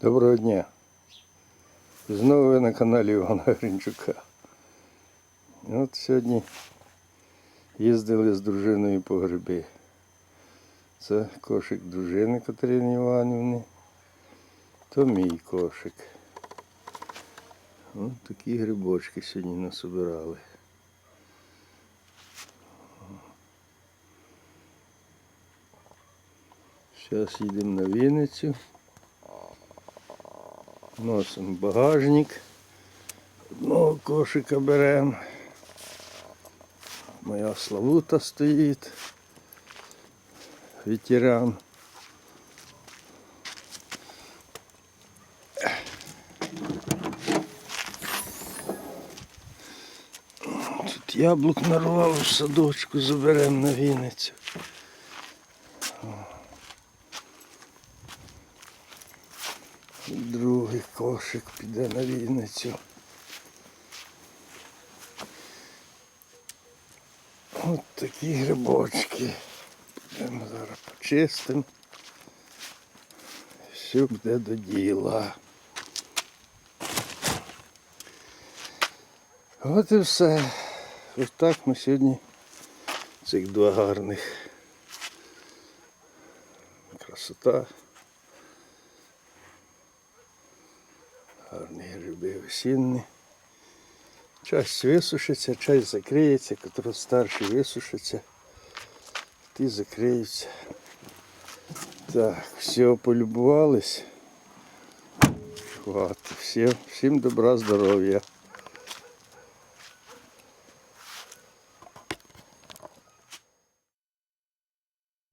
Доброго дня. Знову ви на каналі Івана Гринчука. От сьогодні їздили з дружиною по гриби. Це кошик дружини Катерини Іванівни. То мій кошик. Ось такі грибочки сьогодні насобирали. Зараз їдемо на Вінницю. Носимо багажник. Одного кошика беремо. Моя Славута стоїть. Ветеран. Тут яблук нарвав в садочку, заберемо на Вінницю. Другий кошик піде на Вінницю. От такі грибочки. Йдемо зараз почистимо. Все буде до діла. От і все. Ось так ми сьогодні цих два гарних. Красота. Гарні гриби осінні. Часть висушиться, часть закриється, котрі старші висушиться, ті закриються. Так, все, полюбувались. Хватить. Всім, всім добра, здоров'я.